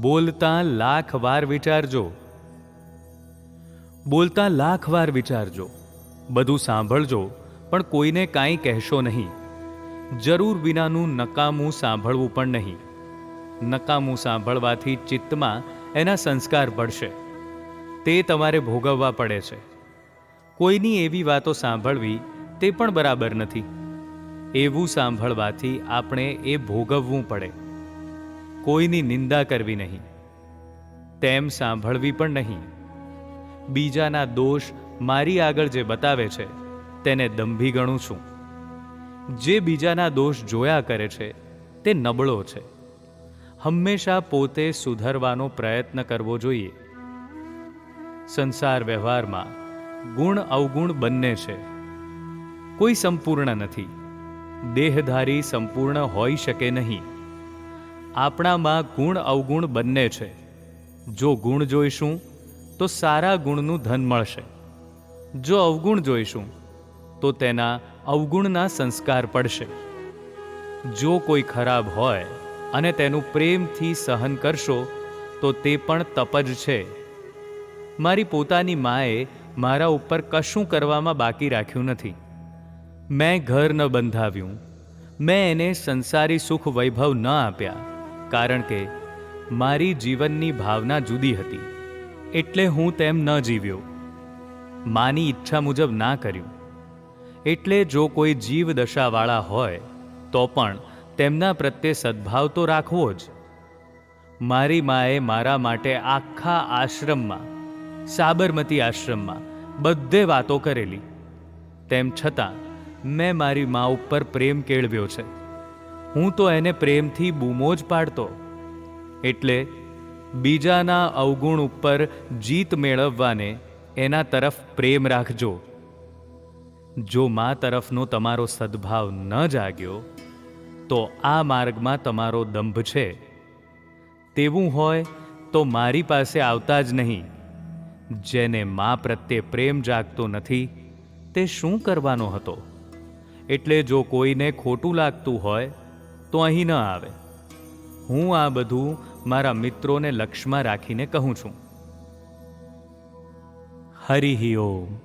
બોલતા લાખ વાર વિચારજો. બોલતા લાખ વાર વિચારજો. બધું સાંભળજો, પણ કોઈને કાંઈ કહેશો નહીં. જરૂર વિનાનું નકામું સાંભળવું પણ નહીં. નકામું સાંભળવાથી ચિત્તમાં એના સંસ્કાર પડશે. તે તમારે ભોગવવા પડે છે. કોઈની એવી વાતો સાંભળવી તે પણ બરાબર નથી. એવું સાંભળવાથી આપણે એ ભોગવવું પડે. કોઈની નિંદા કરવી નહીં. તેમ સાંભળવી પણ નહીં. બીજાના દોષ મારી આગળ જે બતાવે છે, તેને દંભી ગણું છું. જે બીજાના દોષ જોયા કરે છે, તે નબળો છે. હંમેશા પોતે સુધરવાનો પ્રયત્ન કરવો જોઈએ. સંસાર વ્યવહારમાં ગુણ અવગુણ બંને છે. કોઈ સંપૂર્ણ નથી. દેહધારી સંપૂર્ણ હોઈ શકે નહીં. આપણામાં ગુણ અવગુણ બંને છે. જો ગુણ જોઈશું, તો સારા ગુણનું ધન મળશે. જો અવગુણ જોઈશું, તો તેના અવગુણના સંસ્કાર પડશે. જો કોઈ ખરાબ હોય અને તેનું પ્રેમથી સહન કરશો, તો તે પણ તપ જ છે. મારી પોતાની માએ મારા ઉપર કશું કરવામાં બાકી રાખ્યું નથી. મેં ઘર ન બંધાવ્યું. મેં એને સંસારી સુખ વૈભવ ન આપ્યા. કારણ કે મારી જીવનની ભાવના જુદી હતી, એટલે હું તેમ ન જીવ્યો. માની ઈચ્છા મુજબ ના કર્યું. એટલે જો કોઈ જીવ દશાવાળા હોય, તો પણ તેમના પ્રત્યે સદ્ભાવ તો રાખવો જ. મારી માએ મારા માટે આખા આશ્રમમાં, સાબરમતી આશ્રમમાં બધે વાતો કરેલી. તેમ છતાં, મેં મારી મા ઉપર પ્રેમ કેળવ્યો છે. હું તો એને પ્રેમથી બૂમો જ પાડતો. એટલે બીજાના અવગુણ ઉપર જીત મેળવવાને એના તરફ પ્રેમ રાખજો. જો મા તરફનો તમારો સદ્ભાવ ન જાગ્યો, તો આ માર્ગમાં તમારો દંભ છે. તેવું હોય તો મારી પાસે આવતા જ નહીં. જેને મા પ્રત્યે પ્રેમ જાગતો નથી, તે શું કરવાનો હતો? એટલે જો કોઈને ખોટું લાગતું હોય તો અહીં ન આવે. હું આ બધું મારા મિત્રોને લક્ષમાં રાખીને કહું છું. હરિ ઓમ.